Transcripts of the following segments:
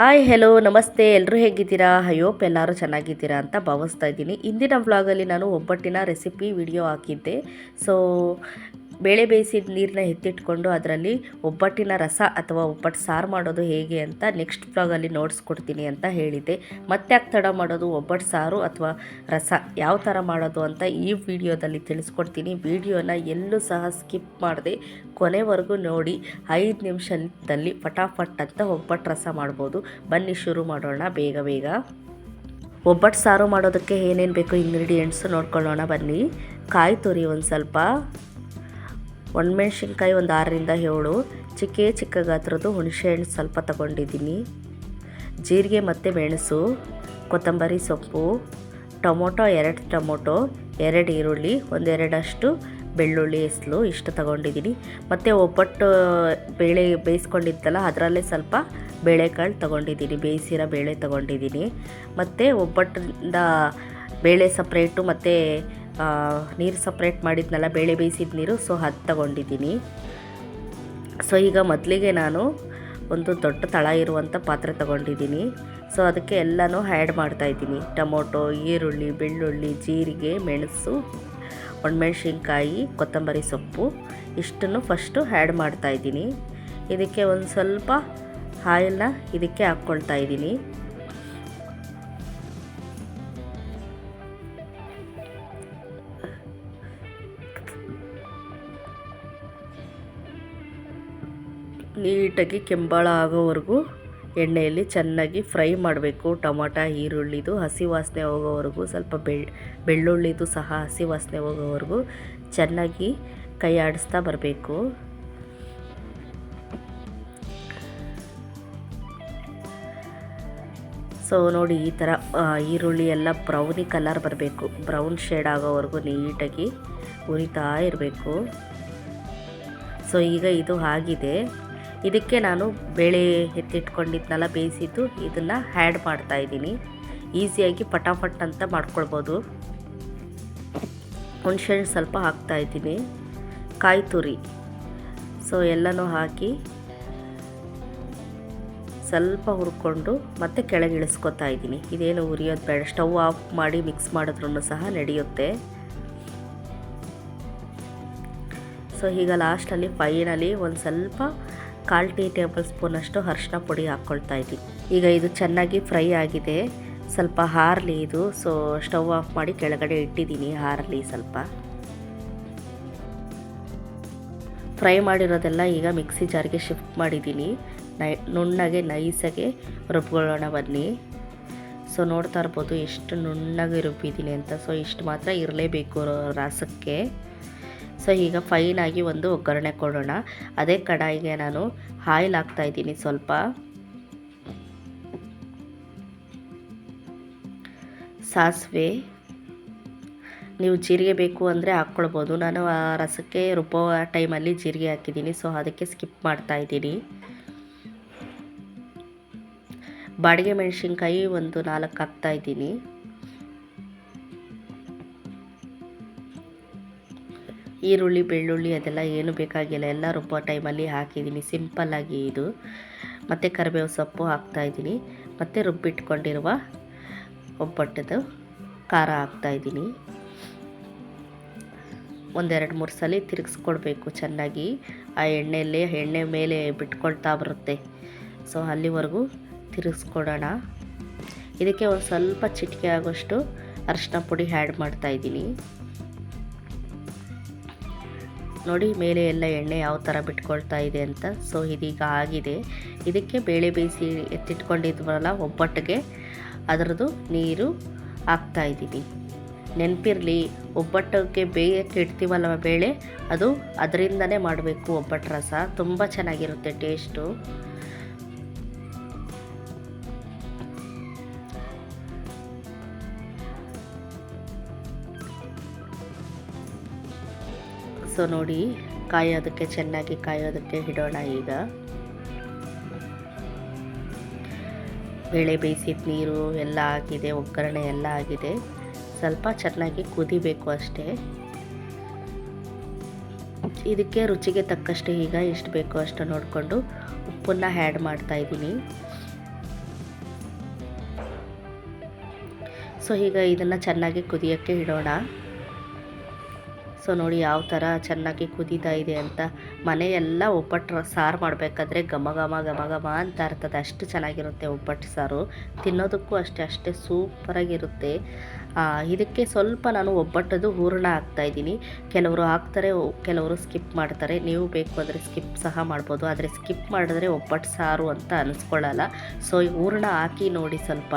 Hi hello ನಮಸ್ತೆ. ಎಲ್ಲರೂ ಹೇಗಿದ್ದೀರಾ? ಹೋಪ್ ಎಲ್ಲರೂ ಚೆನ್ನಾಗಿದ್ದೀರಾ ಅಂತ ಭಾವಿಸ್ತಾ ಇದ್ದೀನಿ. ಇಂದಿನ ವ್ಲಾಗಲ್ಲಿ ನಾನು ಒಬ್ಬಟ್ಟಿನ ರೆಸಿಪಿ ವಿಡಿಯೋ ಹಾಕಿದ್ದೆ. ಸೊ ಬೇಳೆ ಬೇಯಿಸಿದ ನೀರನ್ನ ಎತ್ತಿಟ್ಕೊಂಡು ಅದರಲ್ಲಿ ಒಬ್ಬಟ್ಟಿನ ರಸ ಅಥವಾ ಒಬ್ಬಟ್ಟು ಸಾರು ಮಾಡೋದು ಹೇಗೆ ಅಂತ ನೆಕ್ಸ್ಟ್ ವ್ಲಾಗಲ್ಲಿ ನೋಡಿಸ್ಕೊಡ್ತೀನಿ ಅಂತ ಹೇಳಿದ್ದೆ. ಮತ್ತೆ ಯಾಕೆ ತಡ ಮಾಡೋದು, ಒಬ್ಬಟ್ಟು ಸಾರು ಅಥವಾ ರಸ ಯಾವ ಥರ ಮಾಡೋದು ಅಂತ ಈ ವಿಡಿಯೋದಲ್ಲಿ ತಿಳಿಸ್ಕೊಡ್ತೀನಿ. ವಿಡಿಯೋನ ಎಲ್ಲೂ ಸಹ ಸ್ಕಿಪ್ ಮಾಡದೆ, ಕೊನೆವರೆಗೂ ನೋಡಿ, ಐದು ನಿಮಿಷದಲ್ಲಿ ಫಟಾಫಟ್ ಅಂತ ಒಬ್ಬಟ್ಟು ರಸ ಮಾಡ್ಬೋದು. ಬನ್ನಿ ಶುರು ಮಾಡೋಣ ಬೇಗ ಬೇಗ. ಒಬ್ಬಟ್ಟು ಸಾರು ಮಾಡೋದಕ್ಕೆ ಏನೇನು ಬೇಕು ಇಂಗ್ರೀಡಿಯೆಂಟ್ಸು ನೋಡ್ಕೊಳ್ಳೋಣ ಬನ್ನಿ. ಕಾಯಿ ತುರಿ ಒಂದು ಸ್ವಲ್ಪ. ಒಣಮೆಣ್ಸಿನ್ಕಾಯಿ ಒಂದು ಆರರಿಂದ ಏಳು, ಚಿಕ್ಕೆ ಚಿಕ್ಕ ಗಾತ್ರದ್ದು ಹುಣಸೆಹಣ್ಣು ಸ್ವಲ್ಪ ತಗೊಂಡಿದ್ದೀನಿ. ಜೀರಿಗೆ ಮತ್ತು ಮೆಣಸು, ಕೊತ್ತಂಬರಿ ಸೊಪ್ಪು, ಟೊಮೊಟೊ ಎರಡು ಟೊಮೊಟೊ, ಎರಡು ಈರುಳ್ಳಿ, ಒಂದೆರಡಷ್ಟು ಬೆಳ್ಳುಳ್ಳಿ ಹೆಸಲು ಇಷ್ಟು ತಗೊಂಡಿದ್ದೀನಿ. ಮತ್ತು ಒಬ್ಬಟ್ಟು ಬೇಳೆ ಬೇಯಿಸ್ಕೊಂಡಿದ್ದಲ್ಲ ಅದರಲ್ಲೇ ಸ್ವಲ್ಪ ಬೇಳೆಕಾಳು ತಗೊಂಡಿದ್ದೀನಿ, ಬೇಯಿಸಿರೋ ಬೇಳೆ ತಗೊಂಡಿದ್ದೀನಿ. ಮತ್ತು ಒಬ್ಬಟ್ಟಿಂದ ಬೇಳೆ ಸಪ್ರೇಟು ಮತ್ತು ನೀರು ಸಪ್ರೇಟ್ ಮಾಡಿದ್ನಲ್ಲ, ಬೇಳೆ ಬೇಯಿಸಿದ ನೀರು ಸೊ ಅದು ತಗೊಂಡಿದ್ದೀನಿ. ಸೊ ಈಗ ಮೊದಲಿಗೆ ನಾನು ಒಂದು ದೊಡ್ಡ ತಳ ಇರುವಂಥ ಪಾತ್ರೆ ತಗೊಂಡಿದ್ದೀನಿ. ಸೊ ಅದಕ್ಕೆ ಎಲ್ಲನೂ ಆ್ಯಡ್ ಮಾಡ್ತಾಯಿದ್ದೀನಿ ಟೊಮೊಟೊ, ಈರುಳ್ಳಿ, ಬೆಳ್ಳುಳ್ಳಿ, ಜೀರಿಗೆ, ಮೆಣಸು, ಒಣಮೆಣ್ಸಿನ್ಕಾಯಿ, ಕೊತ್ತಂಬರಿ ಸೊಪ್ಪು, ಇಷ್ಟನ್ನು ಫಸ್ಟು ಆ್ಯಡ್ ಮಾಡ್ತಾಯಿದ್ದೀನಿ ಇದಕ್ಕೆ ಒಂದು ಸ್ವಲ್ಪ ಆಯಿಲ್ನ ಇದಕ್ಕೆ ಹಾಕ್ಕೊಳ್ತಾ ಇದ್ದೀನಿ. ನೀಟಾಗಿ ಕೆಂಬಳ ಆಗೋವರೆಗೂ ಎಣ್ಣೆಯಲ್ಲಿ ಚೆನ್ನಾಗಿ ಫ್ರೈ ಮಾಡಬೇಕು. ಟೊಮಾಟ, ಈರುಳ್ಳಿದು ಹಸಿ ವಾಸನೆ ಹೋಗೋವರೆಗೂ, ಸ್ವಲ್ಪ ಬೆಳ್ ಬೆಳ್ಳುಳ್ಳಿದು ಸಹ ಹಸಿ ವಾಸನೆ ಹೋಗೋವರೆಗೂ ಚೆನ್ನಾಗಿ ಕೈ ಆಡಿಸ್ತಾ ಬರಬೇಕು. ಸೊ, ನೋಡಿ ಈ ಥರ ಈರುಳ್ಳಿ ಎಲ್ಲ ಬ್ರೌನಿ ಕಲರ್ ಬರಬೇಕು. ಬ್ರೌನ್ ಶೇಡ್ ಆಗೋವರೆಗೂ ನೀಟಾಗಿ ಉರಿತಾ ಇರಬೇಕು. ಸೊ, ಈಗ ಇದು ಆಗಿದೆ. ಇದಕ್ಕೆ ನಾನು ಬೇಳೆ ಎತ್ತಿಟ್ಕೊಂಡಿದ್ನಲ್ಲ, ಬೇಯಿಸಿದ್ದು, ಇದನ್ನು ಆ್ಯಡ್ ಮಾಡ್ತಾಯಿದ್ದೀನಿ ಈಸಿಯಾಗಿ ಪಟಾಫಟ್ ಅಂತ ಮಾಡ್ಕೊಳ್ಬೋದು. ಹುಣ್ಸೆಹಣ್ಣು ಸ್ವಲ್ಪ ಹಾಕ್ತಾಯಿದ್ದೀನಿ ಕಾಯಿ ತುರಿ. ಸೊ ಎಲ್ಲನೂ ಹಾಕಿ ಸ್ವಲ್ಪ ಹುರ್ಕೊಂಡು ಮತ್ತೆ ಕೆಳಗೆ ಇಳಿಸ್ಕೊತಾ ಇದ್ದೀನಿ. ಇದೇನು ಉರಿಯೋದು ಬೇಡ. ಸ್ಟವ್ ಆಫ್ ಮಾಡಿ ಮಿಕ್ಸ್ ಮಾಡಿದ್ರೂ ಸಹ ನಡೆಯುತ್ತೆ. ಸೊ ಈಗ ಲಾಸ್ಟಲ್ಲಿ ಫೈನಲಿ ಒಂದು ಸ್ವಲ್ಪ ಕಾಲು ಟೀ ಟೇಬಲ್ ಸ್ಪೂನಷ್ಟು ಅರಿಶಿನ ಪುಡಿ ಹಾಕ್ಕೊಳ್ತಾ ಇದ್ದೀನಿ ಈಗ ಇದು ಚೆನ್ನಾಗಿ ಫ್ರೈ ಆಗಿದೆ. ಸ್ವಲ್ಪ ಹಾರಲಿ ಇದು. ಸೊ ಸ್ಟವ್ ಆಫ್ ಮಾಡಿ ಕೆಳಗಡೆ ಇಟ್ಟಿದ್ದೀನಿ ಹಾರಲಿ ಸ್ವಲ್ಪ. ಫ್ರೈ ಮಾಡಿರೋದೆಲ್ಲ ಈಗ ಮಿಕ್ಸಿ ಜಾರ್ಗೆ ಶಿಫ್ಟ್ ಮಾಡಿದ್ದೀನಿ. ನೈ, ನುಣ್ಣಗೆ ನೈಸಾಗೆ ರುಬ್ಕೊಳ್ಳೋಣ ಬನ್ನಿ. ಸೊ ನೋಡ್ತಾ ಇರ್ಬೋದು ಎಷ್ಟು ನುಣ್ಣಗೆ ರುಬ್ಬಿದ್ದೀನಿ ಅಂತ. ಸೊ ಇಷ್ಟು ಮಾತ್ರ ಇರಲೇಬೇಕು ರಸಕ್ಕೆ. ಸೊ ಈಗ ಫೈನಾಗಿ ಒಂದು ಒಗ್ಗರಣೆ ಕೊಡೋಣ. ಅದೇ ಕಡಾಯಿಗೆ ನಾನು ಆಯಿಲ್ ಹಾಕ್ತಾಯಿದ್ದೀನಿ ಸ್ವಲ್ಪ. ಸಾಸಿವೆ. ನೀವು ಜೀರಿಗೆ ಬೇಕು ಅಂದರೆ ಹಾಕ್ಕೊಳ್ಬೋದು. ನಾನು ಆ ರಸಕ್ಕೆ ರುಬ್ಬೋ ಟೈಮಲ್ಲಿ ಜೀರಿಗೆ ಹಾಕಿದ್ದೀನಿ. ಸೊ ಅದಕ್ಕೆ ಸ್ಕಿಪ್ ಮಾಡ್ತಾ ಇದ್ದೀನಿ. ಬಾಡಿಗೆ ಮೆಣಸಿನ್ಕಾಯಿ ಒಂದು ನಾಲ್ಕು ಹಾಕ್ತಾಯಿದ್ದೀನಿ ಈರುಳ್ಳಿ, ಬೆಳ್ಳುಳ್ಳಿ ಅದೆಲ್ಲ ಏನು ಬೇಕಾಗಿಲ್ಲ. ಎಲ್ಲ ರುಬ್ಬೋ ಟೈಮಲ್ಲಿ ಹಾಕಿದ್ದೀನಿ. ಸಿಂಪಲ್ಲಾಗಿ ಇದು. ಮತ್ತು ಕರಿಬೇವು ಸೊಪ್ಪು ಹಾಕ್ತಾಯಿದ್ದೀನಿ ಮತ್ತು ರುಬ್ಬಿಟ್ಕೊಂಡಿರುವ ಒಬ್ಬಟ್ಟದು ಖಾರ ಹಾಕ್ತಾಯಿದ್ದೀನಿ ಒಂದೆರಡು, ಮೂರು ಸಲ ತಿರುಗಿಸ್ಕೊಡ್ಬೇಕು ಚೆನ್ನಾಗಿ. ಆ ಎಣ್ಣೆಯಲ್ಲಿ, ಎಣ್ಣೆ ಮೇಲೆ ಬಿಟ್ಕೊಳ್ತಾ ಬರುತ್ತೆ. ಸೊ, ಅಲ್ಲಿವರೆಗೂ ತಿರುಗಿಸ್ಕೊಡೋಣ. ಇದಕ್ಕೆ ಒಂದು ಸ್ವಲ್ಪ ಚಿಟಿಕೆ ಆಗೋಷ್ಟು ಅರಿಶಿನ ಪುಡಿ ಆ್ಯಡ್ ಮಾಡ್ತಾಯಿದ್ದೀನಿ ನೋಡಿ ಮೇಲೆ ಎಲ್ಲ ಎಣ್ಣೆ ಯಾವ ಥರ ಬಿಟ್ಕೊಳ್ತಾ ಇದೆ ಅಂತ. ಸೊ ಇದೀಗ ಆಗಿದೆ. ಇದಕ್ಕೆ ಬೇಳೆ ಬೇಯಿಸಿ ಎತ್ತಿಟ್ಕೊಂಡಿದ್ವಲ್ಲ ಒಬ್ಬಟ್ಟಿಗೆ. ಅದರದ್ದು ನೀರು ಹಾಕ್ತಾಯಿದ್ದೀನಿ ನೆನಪಿರಲಿ, ಒಬ್ಬಟ್ಟಿಗೆ ಬೇಯಕ್ಕೆ ಇಡ್ತೀವಲ್ಲ ಬೇಳೆ? ಅದು ಅದರಿಂದನೇ ಮಾಡಬೇಕು ಒಬ್ಬಟ್ಟು ರಸ. ತುಂಬ ಚೆನ್ನಾಗಿರುತ್ತೆ ಟೇಸ್ಟು ಸೊ ನೋಡಿ, ಕಾಯೋದಕ್ಕೆ ಚೆನ್ನಾಗಿ ಕಾಯೋದಕ್ಕೆ ಇಡೋಣ ಈಗ. ಬೇಳೆ ಬೇಯಿಸಿದ ನೀರು ಎಲ್ಲ ಆಗಿದೆ, ಒಗ್ಗರಣೆ ಎಲ್ಲ ಆಗಿದೆ. ಸ್ವಲ್ಪ ಚೆನ್ನಾಗಿ ಕುದಿಬೇಕು ಅಷ್ಟೇ. ಇದಕ್ಕೆ ರುಚಿಗೆ ತಕ್ಕಷ್ಟು ಈಗ ಎಷ್ಟು ಬೇಕು ಅಷ್ಟು ನೋಡಿಕೊಂಡು ಉಪ್ಪನ್ನು ಆ್ಯಡ್ ಮಾಡ್ತಾಯಿದ್ದೀನಿ ಸೊ ಈಗ ಇದನ್ನು ಚೆನ್ನಾಗಿ ಕುದಿಯೋಕ್ಕೆ ಇಡೋಣ. ಸೊ ನೋಡಿ ಯಾವ ಥರ ಚೆನ್ನಾಗಿ ಕುದೀತಾ ಇದೆ ಅಂತ ಮನೆಯೆಲ್ಲ ಒಬ್ಬಟ್ಟು ಸಾರು ಮಾಡಬೇಕಾದ್ರೆ ಘಮ ಘಮ ಘಮ ಘಮ ಅಂತ ಇರ್ತದೆ ಅಷ್ಟು ಚೆನ್ನಾಗಿರುತ್ತೆ ಒಬ್ಬಟ್ಟು ಸಾರು. ತಿನ್ನೋದಕ್ಕೂ ಅಷ್ಟೇ ಅಷ್ಟೇ ಸೂಪರಾಗಿರುತ್ತೆ. ಇದಕ್ಕೆ ಸ್ವಲ್ಪ ನಾನು ಒಬ್ಬಟ್ಟದು ಹೂರಣ ಹಾಕ್ತಾಯಿದ್ದೀನಿ ಕೆಲವರು ಹಾಕ್ತಾರೆ ಕೆಲವರು ಸ್ಕಿಪ್ ಮಾಡ್ತಾರೆ. ನೀವು ಬೇಕು ಅಂದರೆ ಸ್ಕಿಪ್ ಸಹ ಮಾಡ್ಬೋದು. ಆದರೆ ಸ್ಕಿಪ್ ಮಾಡಿದ್ರೆ ಒಬ್ಬಟ್ಟು ಸಾರು ಅಂತ ಅನಿಸ್ಕೊಳ್ಳಲ್ಲ ಸೊ, ಈ ಹೂರಣ ಹಾಕಿ ನೋಡಿ ಸ್ವಲ್ಪ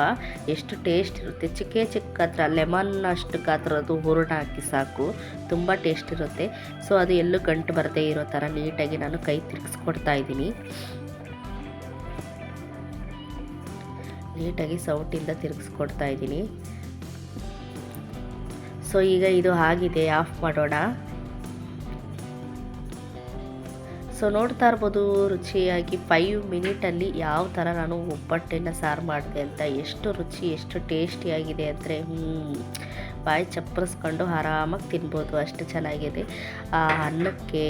ಎಷ್ಟು ಟೇಸ್ಟ್ ಇರುತ್ತೆ. ಚಿಕ್ಕ ಚಿಕ್ಕ ಗಾತ್ರ, ಲೆಮನ್ ಅಷ್ಟು ಗಾತ್ರದ್ದು ಹೂರಣ ಹಾಕಿ ಸಾಕು. ತುಂಬ ಟೇಸ್ಟ್ ಇರುತ್ತೆ. ಸೊ, ಅದು ಎಲ್ಲೂ ಗಂಟು ಬರದೇ ಇರೋ ಥರ ನೀಟಾಗಿ ನಾನು ಕೈ ತಿರುಗಿಸ್ಕೊಡ್ತಾ ಇದ್ದೀನಿ. ನೀಟಾಗಿ ಸೌಟಿಂದ ತಿರುಗಿಸ್ಕೊಡ್ತಾ ಇದ್ದೀನಿ. ಸೊ ಈಗ ಇದು ಆಗಿದೆ, ಆಫ್ ಮಾಡೋಣ. ಸೊ ನೋಡ್ತಾ ಇರ್ಬೋದು, ರುಚಿಯಾಗಿ ಫೈವ್ ಮಿನಿಟಲ್ಲಿ ಯಾವ ಥರ ನಾನು ಒಬ್ಬಟ್ಟನ್ನು ಸಾರು ಮಾಡಿದೆ ಅಂತ, ಎಷ್ಟು ರುಚಿ, ಎಷ್ಟು ಟೇಸ್ಟಿಯಾಗಿದೆ ಅಂದರೆ ಬಾಯಿ ಚಪ್ಪರಿಸ್ಕೊಂಡು ಆರಾಮಾಗಿ ತಿನ್ಬೋದು. ಅಷ್ಟು ಚೆನ್ನಾಗಿದೆ. ಆ ಅನ್ನಕ್ಕೆ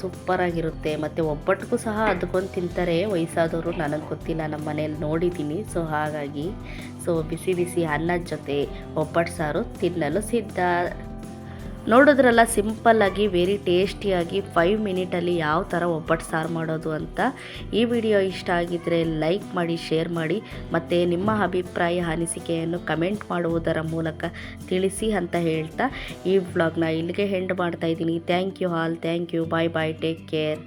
ಸೂಪರಾಗಿರುತ್ತೆ ಮತ್ತು ಒಬ್ಬಟ್ಟಿಗೂ ಸಹ ಅದಕ್ಕೊಂದು ತಿಂತಾರೆ. ವಯಸ್ಸಾದವರು ನನಗೆ ಗೊತ್ತಿಲ್ಲ ನಮ್ಮ ಮನೇಲಿ ನೋಡಿದ್ದೀನಿ ಸೊ ಹಾಗಾಗಿ ಸೊ ಬಿಸಿ ಬಿಸಿ ಅನ್ನದ ಜೊತೆ ಒಬ್ಬಟ್ಟು ಸಾರು ತಿನ್ನಲು ಸಿದ್ಧ. ನೋಡಿದ್ರಲ್ಲ ಸಿಂಪಲ್ಲಾಗಿ ವೆರಿ ಟೇಸ್ಟಿಯಾಗಿ ಫೈವ್ ಮಿನಿಟಲ್ಲಿ ಯಾವ ಥರ ಒಬ್ಬಟ್ಟು ಸಾರು ಮಾಡೋದು ಅಂತ ಈ ವಿಡಿಯೋ ಇಷ್ಟ ಆಗಿದ್ದರೆ ಲೈಕ್ ಮಾಡಿ ಶೇರ್ ಮಾಡಿ, ಮತ್ತು ನಿಮ್ಮ ಅಭಿಪ್ರಾಯ, ಅನಿಸಿಕೆಯನ್ನು ಕಮೆಂಟ್ ಮಾಡುವುದರ ಮೂಲಕ ತಿಳಿಸಿ ಅಂತ ಹೇಳ್ತಾ ಈ ವ್ಲಾಗ್ನ ಇಲ್ಲಿಗೆ ಹೆಂಡ್ ಮಾಡ್ತಾ ಇದ್ದೀನಿ. Thank you all thank you bye bye take care